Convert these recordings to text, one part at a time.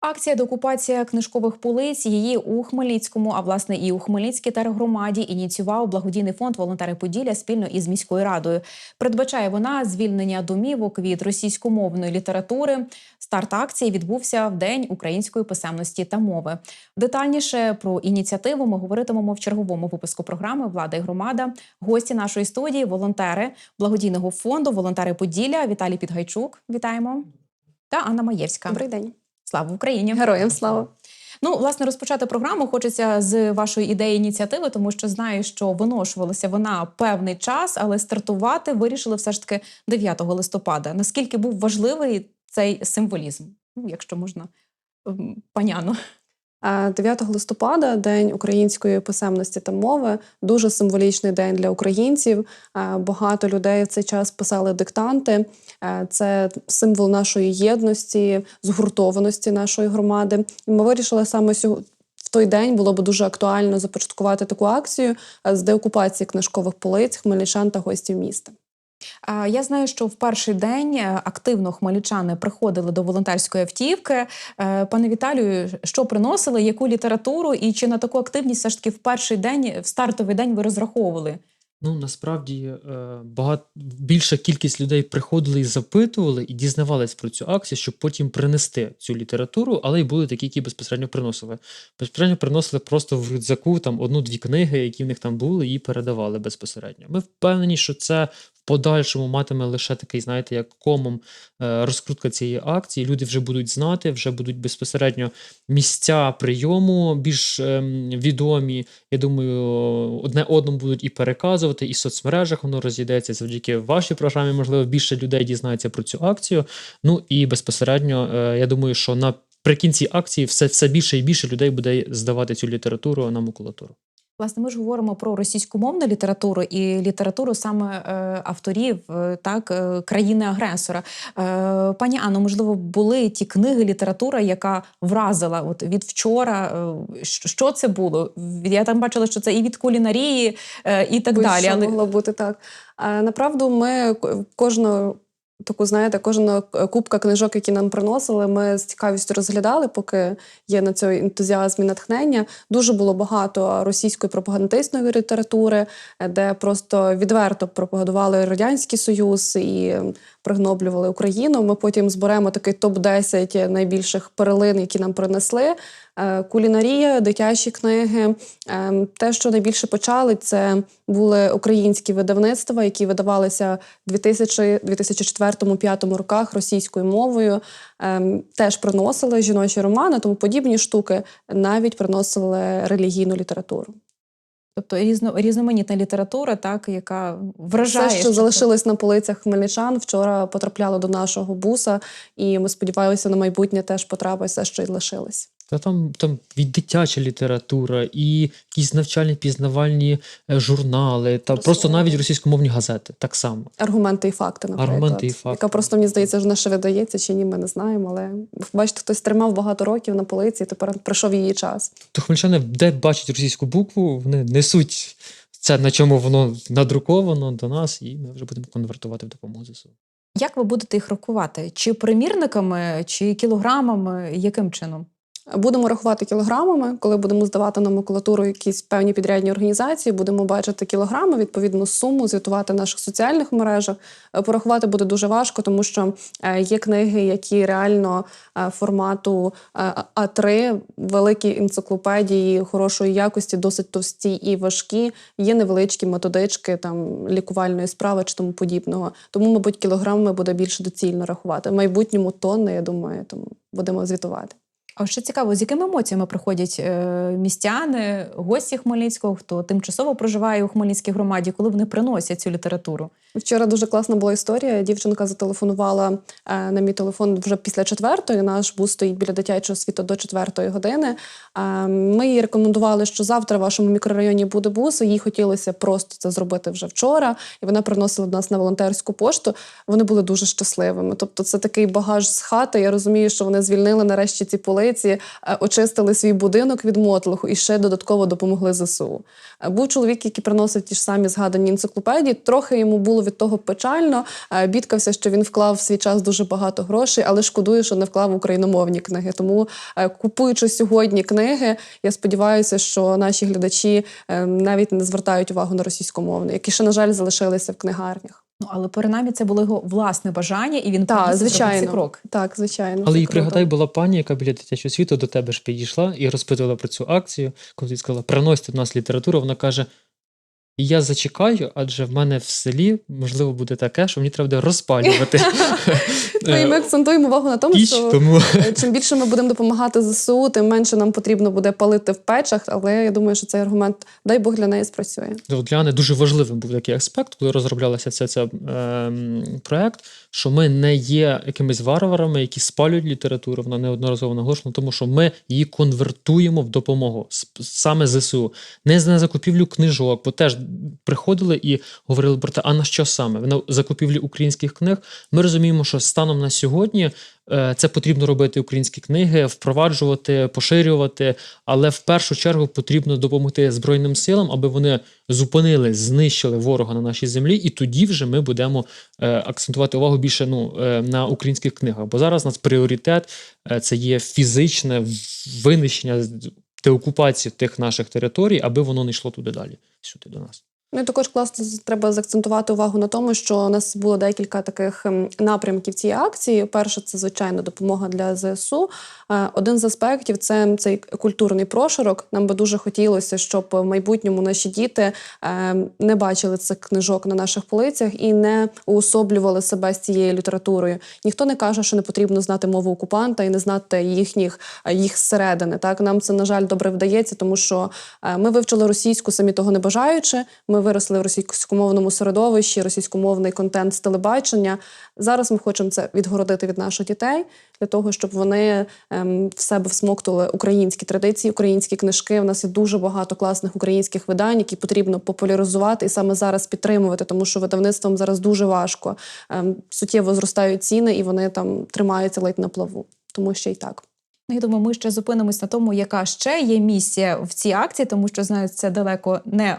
Акція деокупація книжкових полиць її у Хмельницькому, а власне і у Хмельницькій тергромаді ініціював благодійний фонд Волонтери Поділля спільно із міською радою. Передбачає вона звільнення домівок від російськомовної літератури. Старт акції відбувся в день української писемності та мови. Детальніше про ініціативу ми говоритимемо в черговому випуску програми Влада і громада. Гості нашої студії волонтери благодійного фонду Волонтери Поділля Віталій Підгайчук. Вітаємо та Анна Маєвська. Добрий день, Слава Україні! героям слава. Ну, власне, розпочати програму хочеться з вашої ідеї ініціативи, тому що знаю, що виношувалася вона певний час, але стартувати вирішили все ж таки 9 листопада. Наскільки був важливий цей символізм? Ну, якщо можна, паняно. Е, 9 листопада, День української писемності та мови, дуже символічний день для українців. Багато людей в цей час писали диктанти. Це символ нашої єдності, згуртованості нашої громади. І ми вирішили саме сього- в той день було б дуже актуально започаткувати таку акцію з деокупації книжкових полиць, хмельничан та гостів міста. Я знаю, що в перший день е, активно хмельничани приходили до волонтерської автівки. Е, Пане Віталію, що приносили, яку літературу, і чи на таку активність все ж таки в перший день, в стартовий день ви розраховували? Ну, насправді е, багато більша кількість людей приходили і запитували, і дізнавались про цю акцію, щоб потім принести цю літературу, але й були такі, які безпосередньо приносили. Безпосередньо приносили просто в рюкзаку там одну-дві книги, які в них там були, і передавали безпосередньо. Ми впевнені, що це подальшому матиме лише такий, знаєте, як комом е, розкрутка цієї акції. Люди вже будуть знати, вже будуть безпосередньо місця прийому більш ем, відомі. Я думаю, одне одному будуть і переказувати, і в соцмережах воно розійдеться завдяки вашій програмі. Можливо, більше людей дізнається про цю акцію. Ну і безпосередньо, е, я думаю, що наприкінці акції все, все більше і більше людей буде здавати цю літературу на макулатуру. Власне, ми ж говоримо про російськомовну літературу і літературу саме е, авторів е, так е, країни-агресора. Пані Анно, можливо, були ті книги, література, яка вразила от від вчора. Що що це було? Я там бачила, що це і від кулінарії, і так Будь-що далі. Але могло бути так. Направду, ми к- кожну таку, знаєте, кожна кубка книжок, які нам приносили, ми з цікавістю розглядали, поки є на цьому ентузіазм і натхнення. Дуже було багато російської пропагандистської літератури, де просто відверто пропагандували Радянський Союз і пригноблювали Україну. Ми потім зберемо такий топ-10 найбільших перлин, які нам принесли. Е, Кулінарія, дитячі книги. Е, Те, що найбільше почали, це були українські видавництва, які видавалися в 2004-2005 роках російською мовою. Е, Теж приносили жіночі романи, тому подібні штуки навіть приносили релігійну літературу. тобто різно, різноманітна література, так яка вражає Все, що це- залишилось на полицях хмельничан, вчора потрапляло до нашого буса, і ми сподіваємося, на майбутнє теж потрапить все, що й лишилось. Та там, там і дитяча література, і якісь навчальні пізнавальні е, журнали, та Просто- просто навіть російськомовні газети так само. Аргументи і факти, наприклад. Аргументи і факти. Яка просто мені здається, не ще видається чи ні, ми не знаємо. Але бачите, хтось тримав багато років на полиці, і тепер прийшов її час. То хмельчани, де бачать російську букву, вони несуть це, на чому воно надруковано до нас, і ми вже будемо конвертувати в допомогу ЗСУ. Як ви будете їх рахувати? Чи примірниками, чи кілограмами? Яким чином? Будемо рахувати кілограмами, коли будемо здавати на макулатуру якісь певні підрядні організації, будемо бачити кілограми, відповідну суму, звітувати в наших соціальних мережах. Е, Порахувати буде дуже важко, тому що е, є книги, які реально е, формату е, А3, великі енциклопедії хорошої якості, досить товсті і важкі. Є невеличкі методички там лікувальної справи чи тому подібного. Тому, мабуть, кілограмами буде більше доцільно рахувати. В майбутньому тонни, я думаю, тому будемо звітувати. Ще цікаво, з якими емоціями приходять е, містяни, гості Хмельницького, хто тимчасово проживає у Хмельницькій громаді, коли вони приносять цю літературу? Вчора дуже класна була історія. Дівчинка зателефонувала е, на мій телефон вже після четвертої. Наш бус стоїть біля дитячого світу до четвертої години. Е, ми їй рекомендували, що завтра в вашому мікрорайоні буде бус. і Їй хотілося просто це зробити вже вчора. І вона приносила нас на волонтерську пошту. Вони були дуже щасливими. Тобто, це такий багаж з хати. Я розумію, що вони звільнили нарешті ці полиці, е, очистили свій будинок від мотлуху і ще додатково допомогли ЗСУ. Був чоловік, який приносив ті ж самі згадані енциклопедії. Трохи йому було від того печально. Е, Бідкався, що він вклав в свій час дуже багато грошей, але шкодує, що не вклав україномовні книги. Тому, е, купуючи сьогодні книги, я сподіваюся, що наші глядачі е, навіть не звертають увагу на російськомовне, які ще, на жаль, залишилися в книгарнях. Ну але принаймні це було його власне бажання, і він Так, звичайно. цей крок. Так, звичайно. Але і пригадай, була пані, яка біля дитячого світу до тебе ж підійшла і розпитувала про цю акцію, коли ти сказала, приносьте в нас літературу. Вона каже: І я зачекаю, адже в мене в селі можливо буде таке, що мені треба буде розпалювати Ну, і ми е, акцентуємо увагу на тому, що тому Е, Чим більше ми будемо допомагати ЗСУ, тим менше нам потрібно буде палити в печах. Але я думаю, що цей аргумент, дай Бог, для неї спрацює. От для мене дуже важливим був такий аспект, коли розроблялася ця, ця ем, проект, що ми не є якимись варварами, які спалюють літературу. Вона неодноразово наголошена, тому що ми її конвертуємо в допомогу саме ЗСУ, не на закупівлю книжок, бо теж приходили і говорили про те, а на що саме? На закупівлі українських книг. Ми розуміємо, що станом на сьогодні. Е, Це потрібно робити українські книги, впроваджувати, поширювати, але в першу чергу потрібно допомогти Збройним силам, аби вони зупинили, знищили ворога на нашій землі, і тоді вже ми будемо е, акцентувати увагу більше ну, е, на українських книгах. Бо зараз у нас пріоритет це є фізичне винищення деокупації тих наших територій, аби воно не йшло туди далі, сюди до нас. Ну також класно треба заакцентувати увагу на тому, що у нас було декілька таких ем, напрямків цієї акції. Перше, це звичайно допомога для ЗСУ. Е, Один з аспектів це цей культурний прошарок. Нам би дуже хотілося, щоб в майбутньому наші діти е, не бачили цих книжок на наших полицях і не уособлювали себе з цією літературою. Ніхто не каже, що не потрібно знати мову окупанта і не знати їхніх е, їх зсередини. Так нам це на жаль добре вдається, тому що е, ми вивчили російську, самі того не бажаючи. Ми виросли в російськомовному середовищі, російськомовний контент з телебачення. Зараз ми хочемо це відгородити від наших дітей для того, щоб вони ем, в себе всмоктували українські традиції, українські книжки. У нас є дуже багато класних українських видань, які потрібно популяризувати і саме зараз підтримувати, тому що видавництвам зараз дуже важко. Ем, суттєво зростають ціни, і вони там тримаються ледь на плаву. Тому ще й так. Ну, я думаю, ми ще зупинимось на тому, яка ще є місія в цій акції, тому що знаю, це далеко не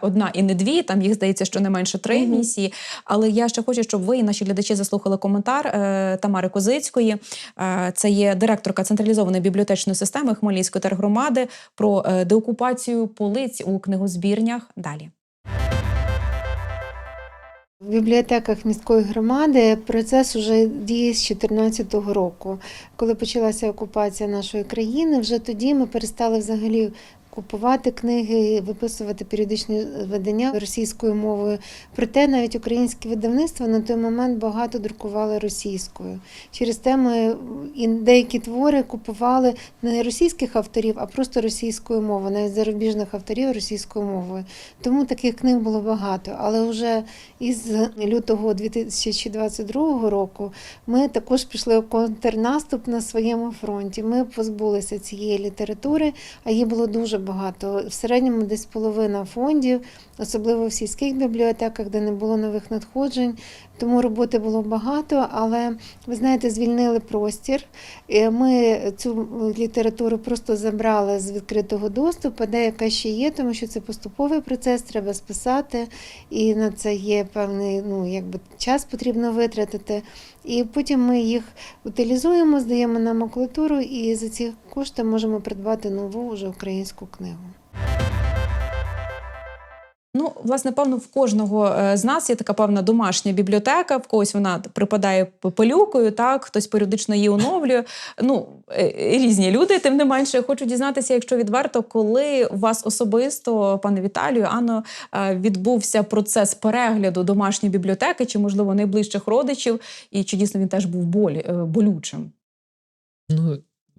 одна і не дві. Там їх здається, що не менше три Мгм. місії. Але я ще хочу, щоб ви і наші глядачі заслухали коментар е, Тамари Козицької. Е, це є директорка централізованої бібліотечної системи Хмельницької тергромади про е, деокупацію полиць у книгозбірнях. Далі. В бібліотеках міської громади процес уже діє з 2014 року. Коли почалася окупація нашої країни, вже тоді ми перестали взагалі купувати книги, виписувати періодичні видання російською мовою. Проте навіть українські видавництва на той момент багато друкували російською. Через те ми і деякі твори купували не російських авторів, а просто російською мовою, навіть зарубіжних авторів російською мовою. Тому таких книг було багато. Але вже із лютого 2022 року ми також пішли у контрнаступ на своєму фронті. Ми позбулися цієї літератури, а її було дуже багато. В середньому десь половина фондів, особливо в сільських бібліотеках, де не було нових надходжень. Тому роботи було багато, але ви знаєте, звільнили простір. Ми цю літературу просто забрали з відкритого доступу, деяка ще є, тому що це поступовий процес, треба списати, і на це є певний ну, якби, час потрібно витратити. І потім ми їх утилізуємо, здаємо на макулатуру, і за ці кошти можемо придбати нову вже українську книгу. Ну, власне, певно, в кожного е, з нас є така певна домашня бібліотека, в когось вона припадає пилюкою, так хтось періодично її оновлює. Ну, е, різні люди, тим не менше, хочу дізнатися, якщо відверто, коли у вас особисто, пане Віталію, Анно, е, відбувся процес перегляду домашньої бібліотеки, чи, можливо, найближчих родичів, і чи дійсно він теж був болі, болючим? Ну,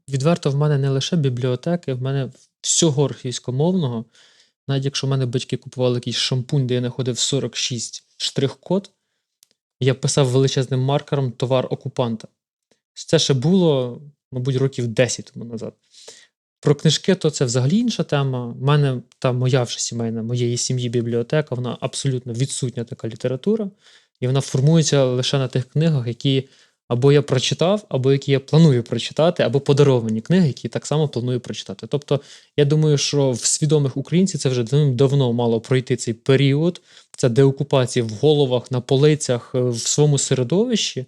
відверто, в мене не лише бібліотеки, в мене всього російськомовного. Навіть якщо в мене батьки купували якийсь шампунь, де я знаходив 46 штрих-код, я писав величезним маркером товар окупанта. Це ще було, мабуть, років 10 тому назад. Про книжки, то це взагалі інша тема. У мене та моя вже сімейна, моєї сім'ї бібліотека, вона абсолютно відсутня така література, і вона формується лише на тих книгах, які або я прочитав, або які я планую прочитати, або подаровані книги, які так само планую прочитати. Тобто, я думаю, що в свідомих українців це вже давно мало пройти цей період, це деокупація в головах, на полицях, е, в своєму середовищі.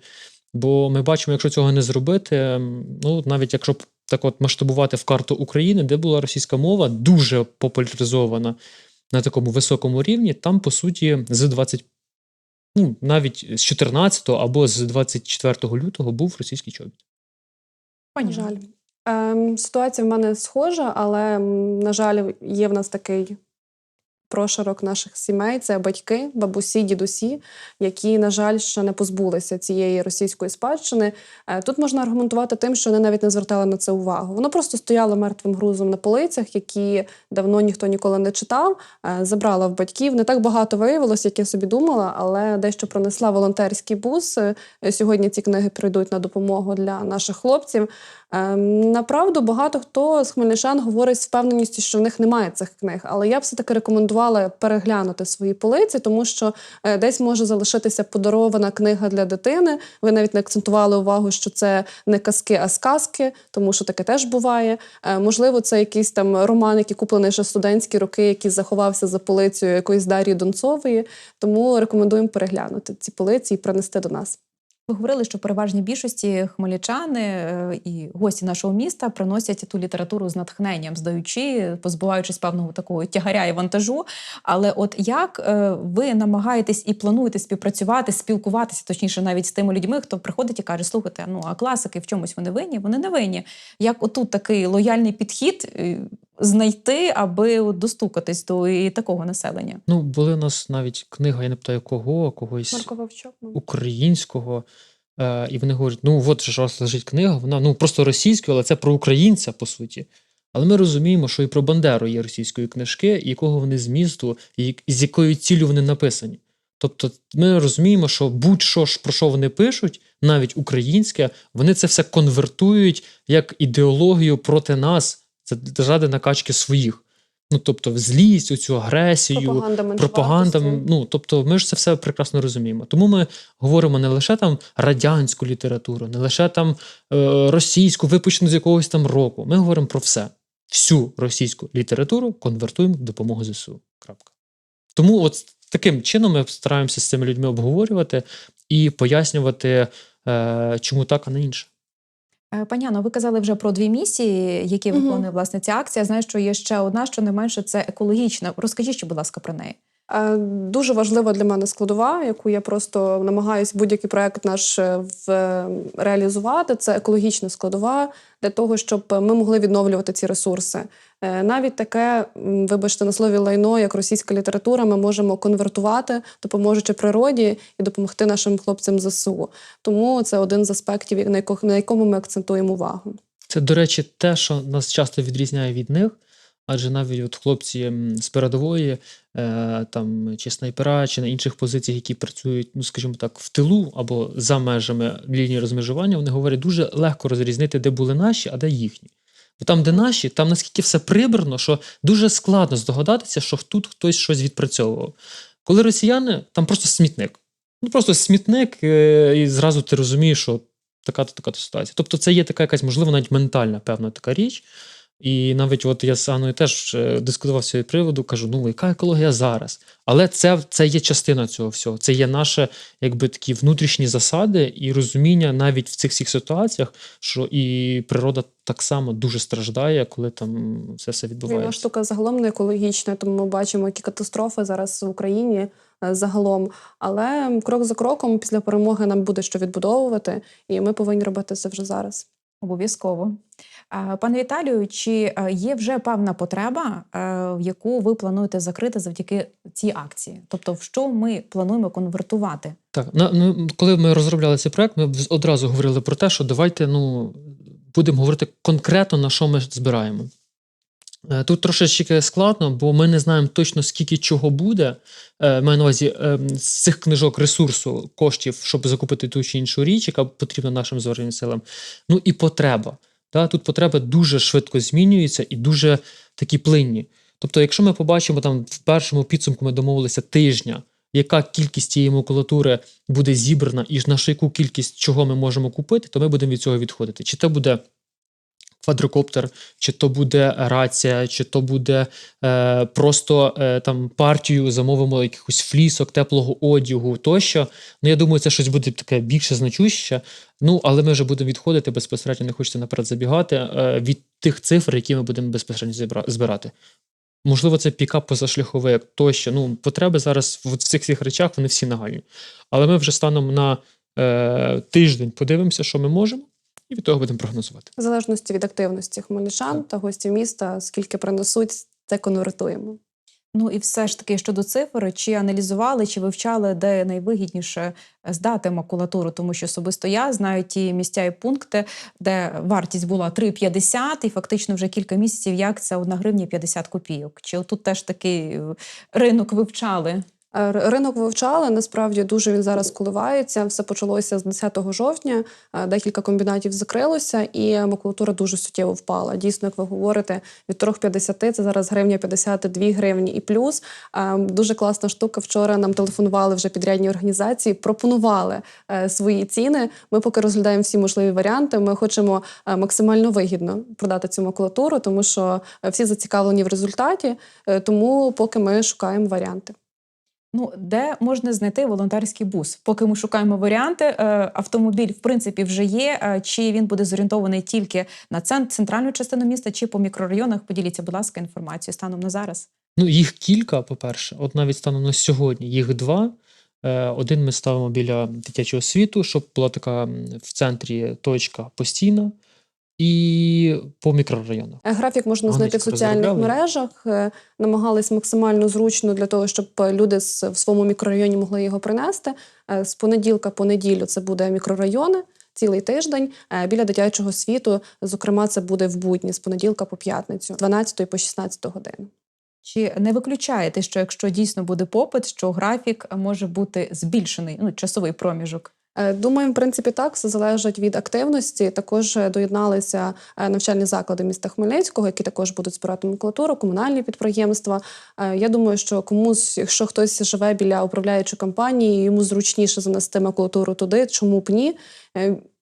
Бо ми бачимо, якщо цього не зробити, ну навіть якщо так от масштабувати в карту України, де була російська мова, дуже популяризована на такому високому рівні, там, по суті, з 20, ну, навіть з 14 або з 24 лютого був російський чобіт. Пані На жаль. Ем, ситуація в мене схожа, але, на жаль, є в нас такий прошарок наших сімей це батьки, бабусі, дідусі, які, на жаль, ще не позбулися цієї російської спадщини. Е, Тут можна аргументувати тим, що вони навіть не звертали на це увагу. Воно просто стояло мертвим грузом на полицях, які давно ніхто ніколи не читав. Е, Забрала в батьків. Не так багато виявилось, як я собі думала, але дещо пронесла волонтерський бус. Е, Сьогодні ці книги прийдуть на допомогу для наших хлопців. Направду багато хто з хмельничан говорить з впевненістю, що в них немає цих книг, але я все таки рекомендувала переглянути свої полиці, тому що е, десь може залишитися подарована книга для дитини. Ви навіть не акцентували увагу, що це не казки, а сказки, тому що таке теж буває. Е, Можливо, це якийсь там роман, який куплений ще студентські роки, який заховався за полицею якоїсь Дар'ї Донцової. Тому рекомендуємо переглянути ці полиці і принести до нас. Ви говорили, що переважній більшості хмельничани е, і гості нашого міста приносять ту літературу з натхненням, здаючи, позбуваючись певного такого тягаря і вантажу. Але от як е, ви намагаєтесь і плануєте співпрацювати, спілкуватися, точніше, навіть з тими людьми, хто приходить і каже: слухайте, ну а класики в чомусь вони винні? Вони не винні. Як отут такий лояльний підхід е, знайти, аби от достукатись до і такого населення? Ну, були у нас навіть книга, я не питаю кого, когось Марко Вовчок. мабуть. українського. Е, і вони говорять: ну от же ж у вас лежить книга, вона ну просто російською, але це про українця, по суті. Але ми розуміємо, що і про Бандеру є російської книжки, і якого вони змісту, і і з якою ціллю вони написані. Тобто, ми розуміємо, що будь-що ж про що вони пишуть, навіть українське, вони це все конвертують як ідеологію проти нас, це заради накачки своїх. Ну тобто, злість, оцю агресію, Пропаганда пропаганда. Ну тобто, ми ж це все прекрасно розуміємо. Тому ми говоримо не лише там радянську літературу, не лише там е, російську, випущену з якогось там року. Ми говоримо про все. Всю російську літературу конвертуємо в допомогу ЗСУ. Крапка. Тому, от таким чином ми стараємося з цими людьми обговорювати і пояснювати, е, чому так, а не інше. Е, Пані Анно, ви казали вже про дві місії, які виконує виконує власне ця акція. Знаю, що є ще одна, що не менше це екологічна. Розкажіть, будь ласка, про неї. Е, Дуже важлива для мене складова, яку я просто намагаюся будь-який проект наш е, в е, реалізувати. Це екологічна складова для того, щоб ми могли відновлювати ці ресурси. Навіть таке, вибачте на слові лайно, як російська література, ми можемо конвертувати, допоможучи природі і допомогти нашим хлопцям ЗСУ. Тому це один з аспектів, на якому ми акцентуємо увагу. Це, до речі, те, що нас часто відрізняє від них. Адже навіть от хлопці з передової, е, там, чи снайпера, чи на інших позиціях, які працюють, ну скажімо так, в тилу або за межами лінії розмежування, вони говорять, дуже легко розрізнити, де були наші, а де їхні. Бо там, де наші, там наскільки все прибрано, що дуже складно здогадатися, що тут хтось щось відпрацьовував. Коли росіяни, там просто смітник. Ну просто смітник, е, і зразу ти розумієш, що така-то така-то ситуація. Тобто, це є така якась, можливо, навіть ментальна певна така річ. І навіть от я з Анною теж е, дискутував з цього приводу, кажу: ну яка екологія зараз? Але це, це є частина цього всього. Це є наші якби такі внутрішні засади і розуміння навіть в цих всіх ситуаціях, що і природа так само дуже страждає, коли там все Війна відбувається. штука загалом не екологічна, тому ми бачимо, які катастрофи зараз в Україні е, загалом. Але крок за кроком, після перемоги нам буде що відбудовувати, і ми повинні робити це вже зараз. Обов'язково. Пане Віталію, чи е, є вже певна потреба, е, яку ви плануєте закрити завдяки цій акції? Тобто, в що ми плануємо конвертувати? Так, ну, коли ми розробляли цей проект, ми одразу говорили про те, що давайте ну, будемо говорити конкретно, на що ми збираємо. Е, Тут трошечки складно, бо ми не знаємо точно, скільки чого буде. Маю на увазі е, з цих книжок ресурсу, коштів, щоб закупити ту чи іншу річ, яка потрібна нашим Збройним силам. Ну і потреба. Та? Тут потреби дуже швидко змінюються і дуже такі плинні. Тобто, якщо ми побачимо там в першому підсумку, ми домовилися тижня, яка кількість цієї макулатури буде зібрана, і на яку кількість чого ми можемо купити, то ми будемо від цього відходити. Чи це буде квадрокоптер, чи то буде рація, чи то буде е, просто е, там партію замовимо якихось флісок, теплого одягу тощо. Ну, я думаю, це щось буде таке більше значуще. Ну, але ми вже будемо відходити безпосередньо, не хочеться наперед забігати е, від тих цифр, які ми будемо безпосередньо збирати. Можливо, це пікап позашляховик тощо. Ну, потреби зараз в цих всіх речах вони всі нагальні. Але ми вже станом на е, тиждень подивимося, що ми можемо, і від того будемо прогнозувати. В залежності від активності хмельничан та гостів міста, скільки принесуть, це конвертуємо. Ну і все ж таки щодо цифр, чи аналізували, чи вивчали, де найвигідніше здати макулатуру, тому що особисто я знаю ті місця і пункти, де вартість була 3,50, і фактично вже кілька місяців як це 1 гривня 50 копійок. Чи тут теж такий е, ринок вивчали? Е, Ринок вивчали, насправді дуже він зараз коливається. Все почалося з 10 жовтня. е, Декілька комбінатів закрилося, і макулатура дуже суттєво впала. Дійсно, як ви говорите, від 3,50 це зараз гривня 52 гривні і плюс. Е, Дуже класна штука. Вчора нам телефонували вже підрядні організації, пропонували свої ціни. Ми поки розглядаємо всі можливі варіанти. Ми хочемо максимально вигідно продати цю макулатуру, тому що всі зацікавлені в результаті. Тому поки ми шукаємо варіанти. Ну, де можна знайти волонтерський бус? Поки ми шукаємо варіанти, е, автомобіль в принципі вже є. Е, Чи він буде зорієнтований тільки на цент- центральну частину міста, чи по мікрорайонах? Поділіться, будь ласка, інформацією станом на зараз. Ну, їх кілька, по-перше, от навіть станом на сьогодні, їх два. Е, Один ми ставимо біля дитячого світу, щоб була така в центрі точка постійна, і по мікрорайонах. Е, Графік можна Вони знайти в соціальних розробляли. мережах. Е, Намагались максимально зручно для того, щоб люди з- в своєму мікрорайоні могли його принести. Е, З понеділка по неділю це буде мікрорайони. Цілий тиждень біля дитячого світу, зокрема, це буде в будні з понеділка по п'ятницю, з 12 по 16 годину. Чи не виключаєте, що якщо дійсно буде попит, що графік може бути збільшений, ну часовий проміжок? Е, Думаю, в принципі, так все залежить від активності. Також е, доєдналися е, навчальні заклади міста Хмельницького, які також будуть збирати макулатуру, комунальні підприємства. Я думаю, що комусь, якщо хтось живе біля управляючої компанії, йому зручніше занести макулатуру туди, чому б ні.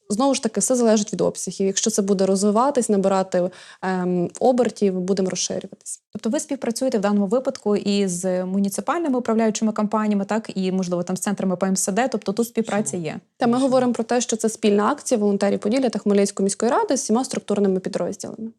Знову ж таки, все залежить від обсягів. Якщо це буде розвиватись, набирати ем, обертів, будемо розширюватись. Тобто ви співпрацюєте в даному випадку і з муніципальними управляючими компаніями, так і можливо там з центрами ПМСД, тобто тут співпраця є. Та ми говоримо про те, що це спільна акція волонтерів Поділля та Хмельницької міської ради з всіма структурними підрозділами.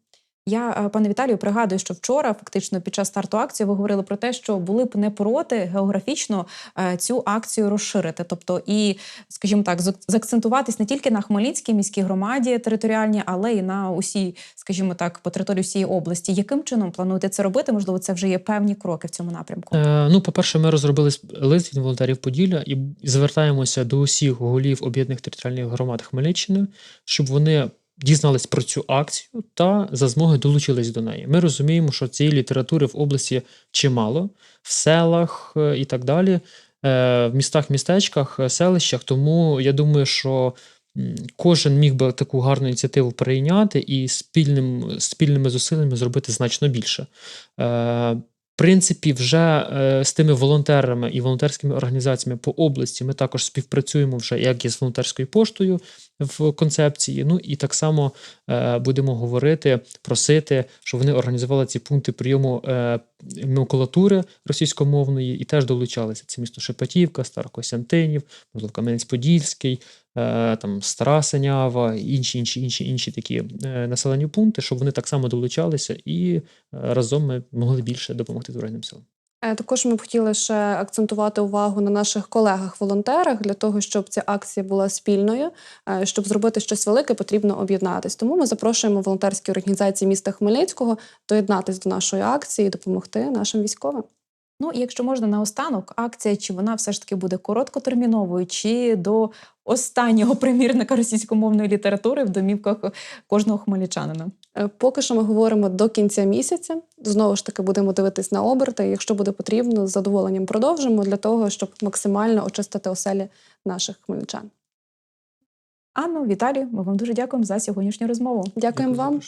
Я, е, пане Віталію, пригадую, що вчора, фактично, під час старту акції, ви говорили про те, що були б не проти географічно е, цю акцію розширити. Тобто, і, скажімо так, зак- заакцентуватись не тільки на Хмельницькій міській громаді територіальній, але й на усій, скажімо так, по території всієї області. Яким чином плануєте це робити? Можливо, це вже є певні кроки в цьому напрямку. Е, ну, по-перше, ми розробили лист від волонтерів Поділля і звертаємося до усіх голів об'єднаних територіальних громад Хмельниччини, щоб вони дізнались про цю акцію та за змоги долучились до неї. Ми розуміємо, що цієї літератури в області чимало, в селах е, і так далі, е, в містах, містечках, е, селищах. Тому я думаю, що кожен міг би таку гарну ініціативу прийняти і спільним, спільними зусиллями зробити значно більше. В принципі, вже з тими волонтерами і волонтерськими організаціями по області ми також співпрацюємо вже як із волонтерською поштою в концепції. Ну і так само е, будемо говорити, просити, щоб вони організували ці пункти прийому е, макулатури російськомовної і теж долучалися. Це місто Шепетівка, Старокостянтинів, можливо, Кам'янець-Подільський, е, там Стара Синява, інші, інші, інші, інші такі населені пункти, щоб вони так само долучалися і разом ми могли більше допомогти Збройним силам. Е, Також ми б хотіли ще акцентувати увагу на наших колегах-волонтерах для того, щоб ця акція була спільною. Е, Щоб зробити щось велике, потрібно об'єднатись. Тому ми запрошуємо волонтерські організації міста Хмельницького доєднатись до нашої акції і допомогти нашим військовим. Ну, і якщо можна наостанок, акція чи вона все ж таки буде короткотерміновою, чи до останнього примірника російськомовної літератури в домівках кожного хмельничанина? Е, Поки що ми говоримо до кінця місяця. Знову ж таки, будемо дивитись на оберти. Якщо буде потрібно, з задоволенням продовжимо для того, щоб максимально очистити оселі наших хмельничан. Анно, Віталію, ми вам дуже дякуємо за сьогоднішню розмову. Дякуємо Дякую вам.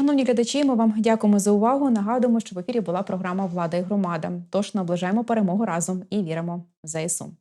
Шановні глядачі, ми вам дякуємо за увагу. Нагадуємо, що в ефірі була програма Влада і громада. Тож наближаємо перемогу разом і віримо в ЗСУ.